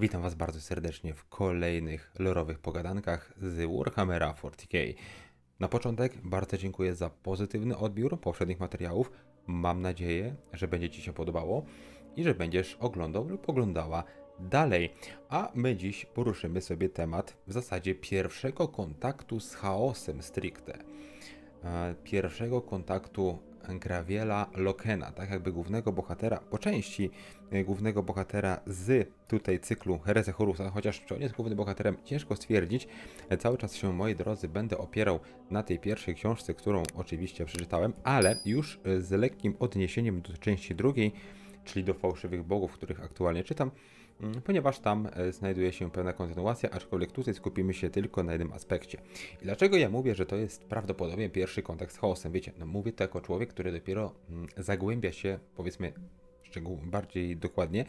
Witam Was bardzo serdecznie w kolejnych lorowych pogadankach z Warhammera 40k. Na początek bardzo dziękuję za pozytywny odbiór poprzednich materiałów. Mam nadzieję, że będzie Ci się podobało i że będziesz oglądał lub oglądała dalej. A my dziś poruszymy sobie temat w zasadzie pierwszego kontaktu z chaosem stricte. E, Pierwszego kontaktu Grawiela Lokena, tak jakby głównego bohatera, po części e, głównego bohatera z tutaj cyklu Herezę Horusa, chociaż czy on jest głównym bohaterem, ciężko stwierdzić. E, Cały czas się, moi drodzy, będę opierał na tej pierwszej książce, którą oczywiście przeczytałem, ale już e, z lekkim odniesieniem do części drugiej, czyli do fałszywych bogów, których aktualnie czytam, ponieważ tam e, znajduje się pewna kontynuacja, aczkolwiek tutaj skupimy się tylko na jednym aspekcie. I dlaczego ja mówię, że to jest prawdopodobnie pierwszy kontakt z chaosem? Wiecie, no mówię to jako człowiek, który dopiero mm, zagłębia się, powiedzmy, szczegół, bardziej dokładnie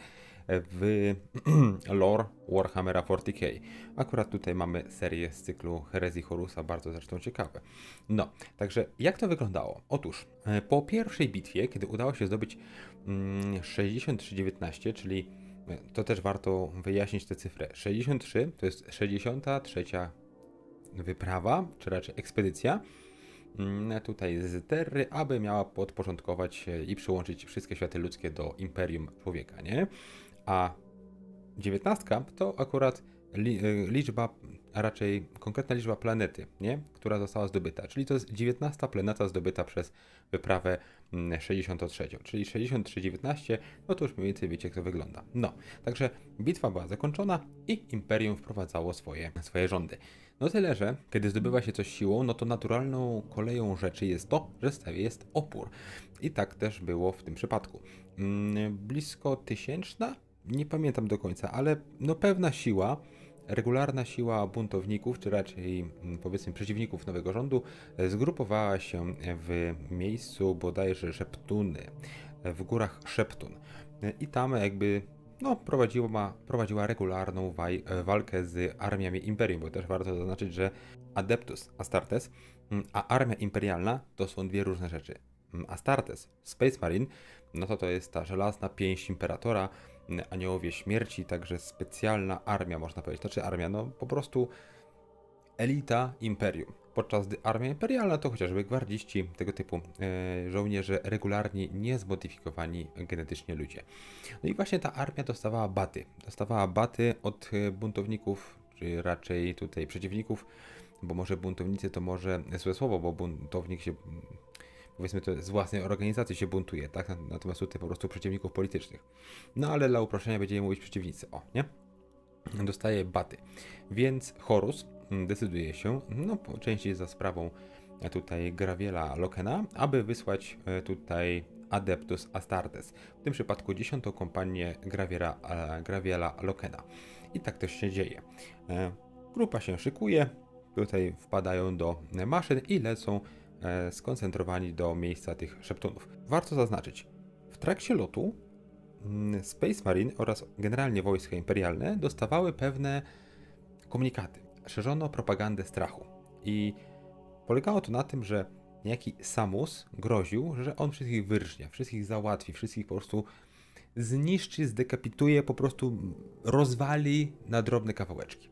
w lore Warhammera 40k. Akurat tutaj mamy serię z cyklu Herezji Horusa, bardzo zresztą ciekawe. No, także jak to wyglądało? Otóż, e, po pierwszej bitwie, kiedy udało się zdobyć mm, 6319, czyli to też warto wyjaśnić tę cyfrę. 63 to jest 63 wyprawa, czy raczej ekspedycja mm, tutaj z Terry, aby miała podporządkować i przyłączyć wszystkie światy ludzkie do Imperium Człowieka, nie? A 19 to akurat y, liczba, a raczej konkretna liczba planety, nie? która została zdobyta. Czyli to jest 19 planeta zdobyta przez wyprawę mm, 63. Czyli 63-19, no to już mniej więcej wiecie, jak to wygląda. No, także bitwa była zakończona i Imperium wprowadzało swoje, swoje rządy. No tyle, że kiedy zdobywa się coś siłą, no to naturalną koleją rzeczy jest to, że stawie jest opór. I tak też było w tym przypadku. Mm, Blisko tysięczna, nie pamiętam do końca, ale no pewna siła, regularna siła buntowników, czy raczej mm, powiedzmy przeciwników nowego rządu, zgrupowała się w miejscu bodajże Szeptuny, w górach Szeptun. I tam jakby no, prowadziła, prowadziła regularną waj, walkę z armiami Imperium, bo też warto zaznaczyć, że Adeptus Astartes, mm, a armia imperialna to są dwie różne rzeczy. Mm, Astartes, Space Marine, no to to jest ta żelazna pięść Imperatora, aniołowie śmierci, także specjalna armia, można powiedzieć. Znaczy armia, no po prostu elita Imperium. Podczas gdy armia imperialna to chociażby gwardziści, tego typu e, żołnierze regularni, niezmodyfikowani genetycznie ludzie. No i właśnie ta armia dostawała baty. Dostawała baty od buntowników, czy raczej tutaj przeciwników, bo może buntownicy to może złe słowo, bo buntownik się powiedzmy to z własnej organizacji się buntuje, tak? Natomiast tutaj po prostu przeciwników politycznych. No ale dla uproszczenia będziemy mówić przeciwnicy, o, nie? Dostaje baty. Więc Horus mm, decyduje się, no po części za sprawą e, tutaj Grawiela Lokena, aby wysłać e, tutaj Adeptus Astartes. W tym przypadku dziesiątą kompanię Grawiera, e, Grawiela Lokena. I tak też się dzieje. Grupa się szykuje, tutaj wpadają do maszyn i lecą skoncentrowani do miejsca tych szeptunów. Warto zaznaczyć, w trakcie lotu mm, Space Marine oraz generalnie wojska imperialne dostawały pewne komunikaty. Szerzono propagandę strachu i polegało to na tym, że niejaki Samus groził, że on wszystkich wyrżnie, wszystkich załatwi, wszystkich po prostu zniszczy, zdekapituje, po prostu rozwali na drobne kawałeczki.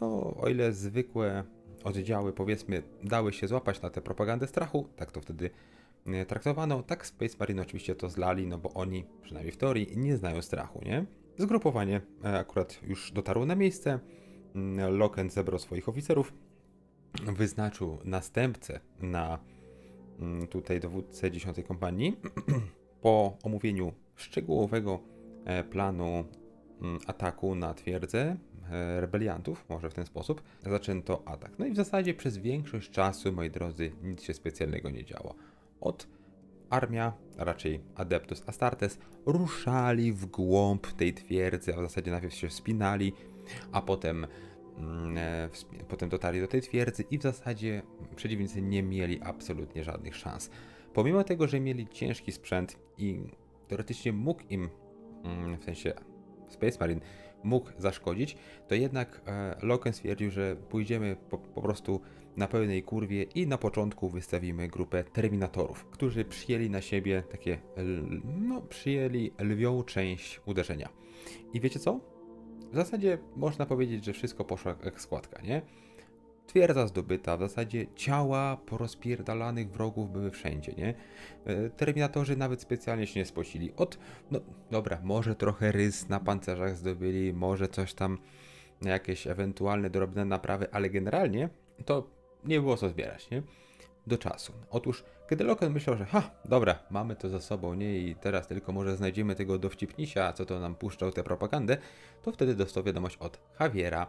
No, o ile zwykłe oddziały, powiedzmy, dały się złapać na tę propagandę strachu, tak to wtedy e, traktowano, tak Space Marine oczywiście to zlali, no bo oni, przynajmniej w teorii, nie znają strachu, nie? Zgrupowanie e, akurat już dotarło na miejsce, Mm, Loken zebrał swoich oficerów, wyznaczył następcę na mm, tutaj dowódcę 10 kompanii. Po omówieniu szczegółowego e, planu ataku na twierdzę e, rebeliantów, może w ten sposób, zaczęto atak. No i w zasadzie przez większość czasu, moi drodzy, nic się specjalnego nie działo. Od armia, a raczej Adeptus Astartes, ruszali w głąb tej twierdzy, a w zasadzie najpierw się wspinali, a potem, mm, e, potem dotarli do tej twierdzy i w zasadzie przeciwnicy nie mieli absolutnie żadnych szans. Pomimo tego, że mieli ciężki sprzęt i teoretycznie mógł im, mm, w sensie Space Marine, mógł zaszkodzić, to jednak e, Loken stwierdził, że pójdziemy po, po prostu na pełnej kurwie i na początku wystawimy grupę Terminatorów, którzy przyjęli na siebie takie, no, przyjęli lwią część uderzenia. I wiecie co? w zasadzie można powiedzieć, że wszystko poszło jak składka, nie? Twierdza zdobyta, w zasadzie ciała porozpierdalanych wrogów były wszędzie, nie? E, Terminatorzy nawet specjalnie się nie spocili. Od, no dobra, może trochę rys na pancerzach zdobyli, może coś tam, jakieś ewentualne drobne naprawy, ale generalnie to nie było co zbierać, nie? Do czasu. Otóż, kiedy Loken myślał, że ha, dobra, mamy to za sobą, nie? I teraz tylko może znajdziemy tego dowcipnisia, co to nam puszczał tę propagandę, to wtedy dostał wiadomość od Javiera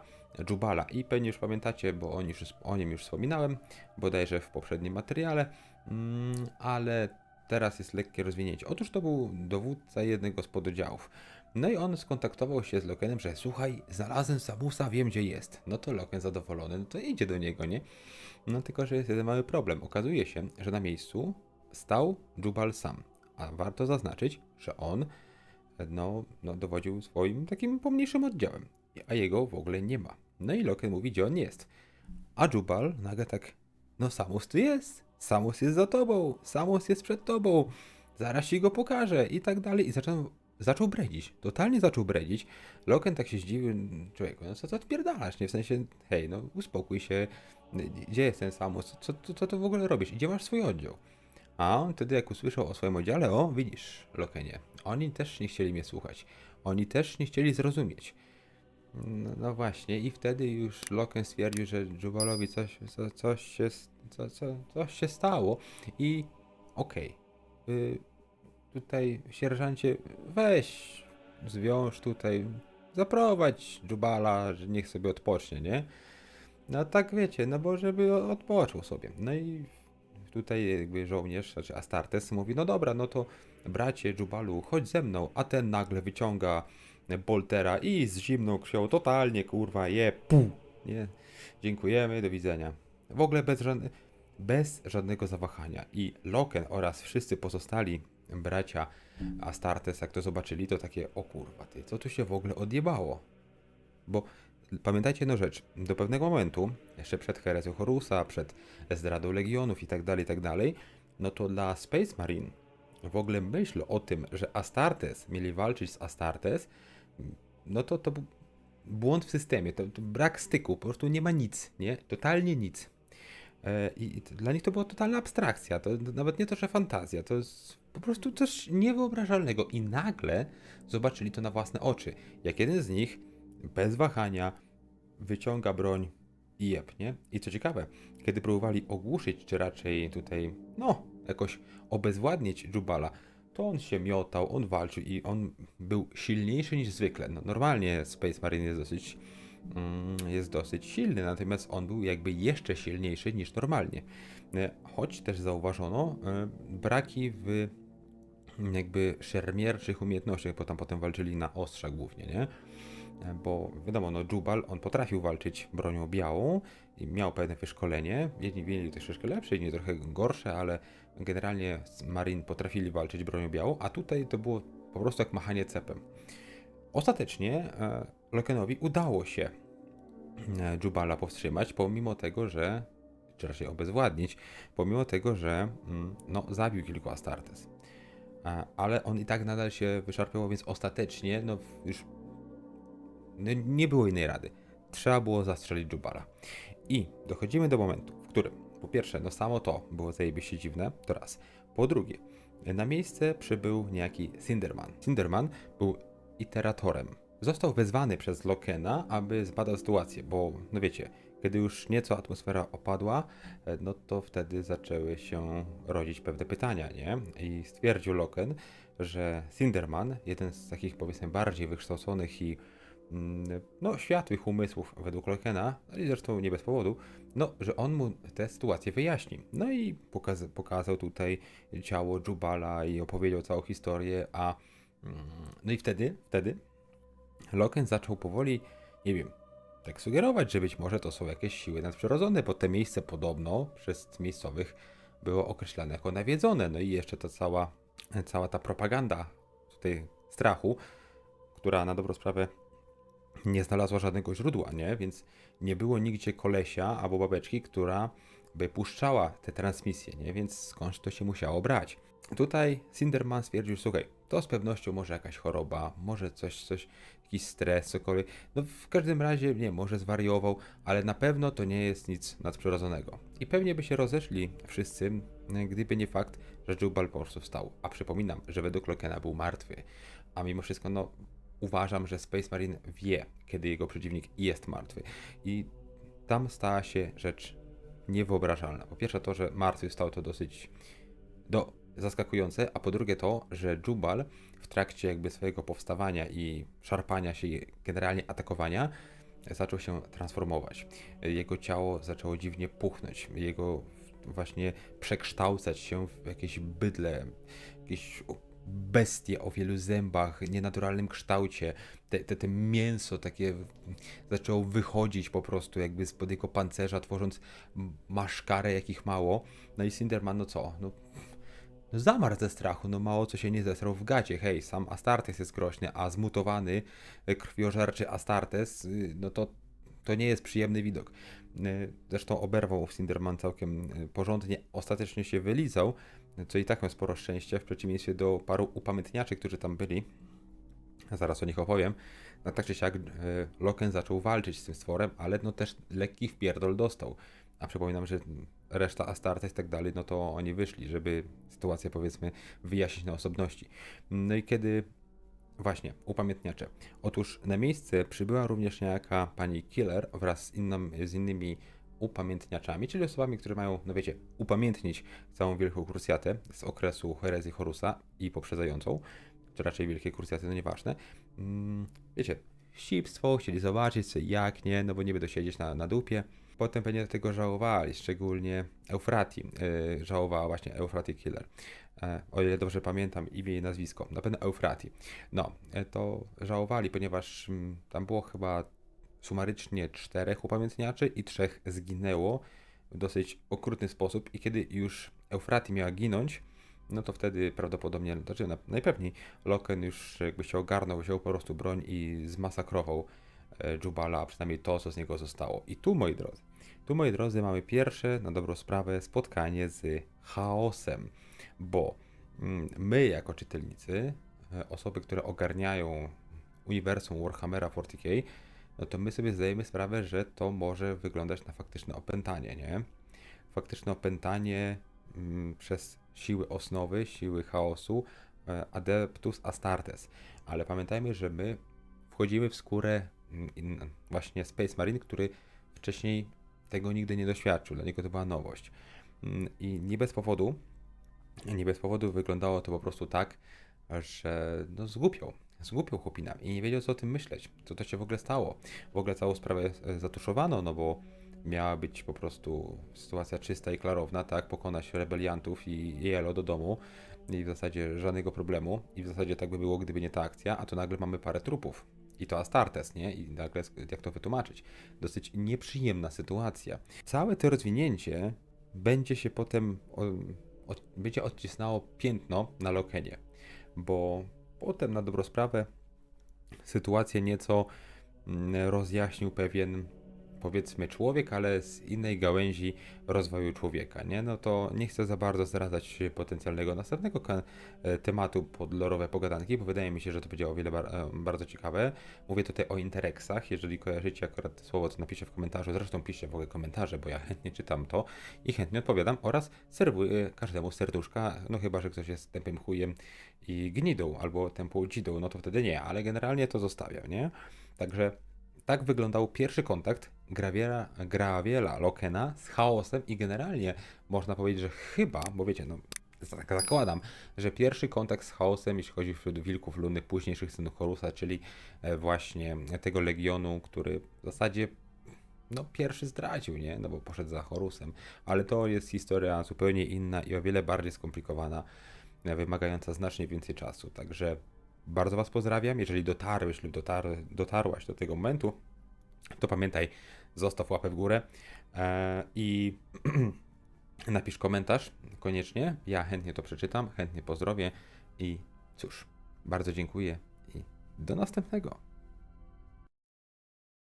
Jubala. I pewnie już pamiętacie, bo o już, o nim już wspominałem, bodajże w poprzednim materiale, mm, ale teraz jest lekkie rozwinięcie. Otóż to był dowódca jednego z pododdziałów. No i on skontaktował się z Lokenem, że słuchaj, znalazłem Samusa, wiem gdzie jest. No to Loken zadowolony, no to idzie do niego, nie? No tylko, że jest jeden mały problem. Okazuje się, że na miejscu stał Jubal sam. A warto zaznaczyć, że on no, no, dowodził swoim takim pomniejszym oddziałem, a jego w ogóle nie ma. No i Loken mówi, gdzie on jest. A Jubal nagle tak, no Samus tu jest, Samus jest za tobą, Samus jest przed tobą, zaraz ci go pokażę i tak dalej. I zaczął, zaczął bredzić, totalnie zaczął bredzić. Loken tak się zdziwił, człowieku, no co, co odpierdalasz, nie? W sensie, hej, no uspokój się, gdzie jest ten Samus, co, co, co to w ogóle robisz, gdzie masz swój oddział? A on wtedy jak usłyszał o swoim oddziale, o widzisz, Lokenie, oni też nie chcieli mnie słuchać, oni też nie chcieli zrozumieć. No, no właśnie, i wtedy już Loken stwierdził, że Jubalowi coś, co, coś, się, co, co, coś się stało i okej, y, tutaj sierżancie, weź, zwiąż tutaj, zaprowadź Jubala, że niech sobie odpocznie, nie? No tak wiecie, no bo żeby odpoczął sobie. No i tutaj jakby żołnierz, znaczy Astartes mówi, no dobra, no to bracie Jubalu, chodź ze mną, a ten nagle wyciąga Boltera i z zimną krwią totalnie, kurwa, je, pu, nie, dziękujemy, do widzenia. W ogóle bez, żadne, bez żadnego zawahania i Loken oraz wszyscy pozostali bracia Astartes, jak to zobaczyli, to takie, o kurwa, ty, co tu się w ogóle odjebało? Bo pamiętajcie jedną rzecz, do pewnego momentu, jeszcze przed herezją Horusa, przed zdradą Legionów i tak dalej, i tak dalej, no to dla Space Marine w ogóle myśl o tym, że Astartes mieli walczyć z Astartes, no to to błąd w systemie, to, to brak styku, po prostu nie ma nic, nie? Totalnie nic. E, I dla nich to była totalna abstrakcja, to nawet nie to, że fantazja, to jest po prostu coś niewyobrażalnego. I nagle zobaczyli to na własne oczy, jak jeden z nich bez wahania wyciąga broń i jebnie. I co ciekawe, kiedy próbowali ogłuszyć, czy raczej tutaj, no, jakoś obezwładnić Jubala, to on się miotał, on walczył i on był silniejszy niż zwykle. No, normalnie Space Marine jest dosyć, mm, jest dosyć silny, natomiast on był jakby jeszcze silniejszy niż normalnie. E, Choć też zauważono e, braki w jakby szermierczych umiejętnościach, bo tam potem walczyli na ostrzach głównie, nie? E, Bo wiadomo, no Jubal, on potrafił walczyć bronią białą i miał pewne wyszkolenie. Jedni mieli troszeczkę lepsze, inni trochę gorsze, ale generalnie Marin potrafili walczyć bronią białą, a tutaj to było po prostu jak machanie cepem. Ostatecznie e, Lokenowi udało się e, Jubala powstrzymać, pomimo tego, że, czy raczej obezwładnić, pomimo tego, że mm, no, zabił kilku Astartes. Ale on i tak nadal się wyszarpywał, więc ostatecznie, no już no, nie było innej rady. Trzeba było zastrzelić Jubala. I dochodzimy do momentu, w którym po pierwsze, no samo to było zajebiście dziwne, to raz. Po drugie, na miejsce przybył niejaki Cinderman. Cinderman był iteratorem. Został wezwany przez Lokena, aby zbadał sytuację, bo no wiecie, kiedy już nieco atmosfera opadła, e, no to wtedy zaczęły się rodzić pewne pytania, nie? I stwierdził Loken, że Cinderman, jeden z takich powiedzmy bardziej wykształconych i mm, no, światłych umysłów według Lokena, i zresztą nie bez powodu, no, że on mu tę sytuację wyjaśni. No i pokaz pokazał tutaj ciało Jubala i opowiedział całą historię, a mm, no i wtedy, wtedy Loken zaczął powoli, nie wiem, tak sugerować, że być może to są jakieś siły nadprzyrodzone, bo te miejsce podobno przez miejscowych było określane jako nawiedzone. No i jeszcze ta cała, cała ta propaganda tutaj strachu, która na dobrą sprawę nie znalazła żadnego źródła, nie? Więc nie było nigdzie kolesia albo babeczki, która by puszczała te transmisje, nie? Więc skądś to się musiało brać. Tutaj Cinderman stwierdził, słuchaj, to z pewnością może jakaś choroba, może coś, coś, jakiś stres, cokolwiek. No w każdym razie, nie, może zwariował, ale na pewno to nie jest nic nadprzyrodzonego. I pewnie by się rozeszli wszyscy, gdyby nie fakt, że Jubal po prostu wstał. A przypominam, że według Lokena był martwy. A mimo wszystko, no, uważam, że Space Marine wie, kiedy jego przeciwnik jest martwy. I tam stała się rzecz niewyobrażalna. Po pierwsze to, że martwy stał to dosyć do, zaskakujące, a po drugie to, że Jubal w trakcie jakby swojego powstawania i szarpania się, i generalnie atakowania, zaczął się transformować. Jego ciało zaczęło dziwnie puchnąć, jego właśnie przekształcać się w jakieś bydle, jakieś bestie o wielu zębach, nienaturalnym kształcie. Te, te, te mięso takie zaczęło wychodzić po prostu jakby spod jego pancerza, tworząc maszkarę jakich mało. No i Cinderman, no co? No, no zamarł ze strachu, no mało co się nie zesrał w gacie. Hej, sam Astartes jest groźny, a zmutowany krwiożerczy Astartes, y, no to to nie jest przyjemny widok. Y, zresztą oberwał Cinderman całkiem y, porządnie, ostatecznie się wylizał, co i tak miał sporo szczęścia, w przeciwieństwie do paru upamiętniaczy, którzy tam byli. Zaraz o nich opowiem. No tak czy siak Loken zaczął walczyć z tym stworem, ale no też lekki wpierdol dostał. A przypominam, że reszta Astartes i tak dalej, no to oni wyszli, żeby sytuację powiedzmy wyjaśnić na osobności. No i kiedy Właśnie, upamiętniacze. Otóż na miejsce przybyła również niejaka pani Killer wraz z, innym, z innymi upamiętniaczami, czyli osobami, które mają, no wiecie, upamiętnić całą Wielką Krucjatę z okresu herezji Horusa i poprzedzającą, czy raczej Wielkie Krucjaty, no nieważne. Mm, wiecie, sipstwo, chcieli zobaczyć jak nie, no bo nie będą siedzieć na, na dupie. Potem pewnie tego żałowali, szczególnie Eufrati. Yy, żałowała właśnie Eufrati Killer. E, o ile dobrze pamiętam imię i nazwisko. Na pewno Eufrati. No, e, to żałowali, ponieważ mm, tam było chyba sumarycznie czterech upamiętniaczy i trzech zginęło w dosyć okrutny sposób i kiedy już Eufrati miała ginąć, no to wtedy prawdopodobnie, znaczy najpewniej Loken już jakby się ogarnął, wziął po prostu broń i zmasakrował Jubala, a przynajmniej to, co z niego zostało. I tu, moi drodzy, tu, moi drodzy, mamy pierwsze, na dobrą sprawę, spotkanie z chaosem, bo mm, my, jako czytelnicy, e, osoby, które ogarniają uniwersum Warhammera 40k, no to my sobie zdajemy sprawę, że to może wyglądać na faktyczne opętanie, nie? Faktyczne opętanie mm, przez siły osnowy, siły chaosu, e, Adeptus Astartes. Ale pamiętajmy, że my wchodzimy w skórę właśnie Space Marine, który wcześniej tego nigdy nie doświadczył, dla niego to była nowość. Mm, I nie bez powodu, nie bez powodu wyglądało to po prostu tak, że no zgłupiał zgłupiał chłopinami i nie wiedział co o tym myśleć, co to się w ogóle stało. W ogóle całą sprawę e, zatuszowano, no bo miała być po prostu sytuacja czysta i klarowna, tak, pokonać rebeliantów i Jelo do domu i w zasadzie żadnego problemu i w zasadzie tak by było, gdyby nie ta akcja, a tu nagle mamy parę trupów. I to Astartes, nie? I nagle, jak to wytłumaczyć? Dosyć nieprzyjemna sytuacja. Całe to rozwinięcie będzie się potem, będzie odcisnęło piętno na Lokenie, bo Potem na dobrą sprawę sytuację nieco mm, rozjaśnił pewien powiedzmy człowiek, ale z innej gałęzi rozwoju człowieka, nie? No to nie chcę za bardzo zdradzać potencjalnego następnego e, tematu pod lorowe pogadanki, bo wydaje mi się, że to będzie o wiele bar e, bardzo ciekawe. Mówię tutaj o interexach, jeżeli kojarzycie akurat słowo, to napiszcie w komentarzu, zresztą piszcie w ogóle komentarze, bo ja chętnie czytam to i chętnie odpowiadam oraz serwuję każdemu serduszka, no chyba, że ktoś jest tępym chujem i gnidą, albo tępą dzidą, no to wtedy nie, ale generalnie to zostawiam, nie? Także tak wyglądał pierwszy kontakt Grawiela, Grawiela Lokena z chaosem i generalnie można powiedzieć, że chyba, bo wiecie, no tak zakładam, że pierwszy kontakt z chaosem, jeśli chodzi wśród wilków lunnych późniejszych synów Horusa, czyli e, właśnie tego legionu, który w zasadzie no pierwszy zdradził, nie? No bo poszedł za Horusem, ale to jest historia zupełnie inna i o wiele bardziej skomplikowana, e, wymagająca znacznie więcej czasu, także bardzo Was pozdrawiam. Jeżeli dotarłeś lub dotar, dotarłaś do tego momentu, to pamiętaj, zostaw łapę w górę e, i napisz komentarz koniecznie. Ja chętnie to przeczytam, chętnie pozdrowię i cóż, bardzo dziękuję i do następnego.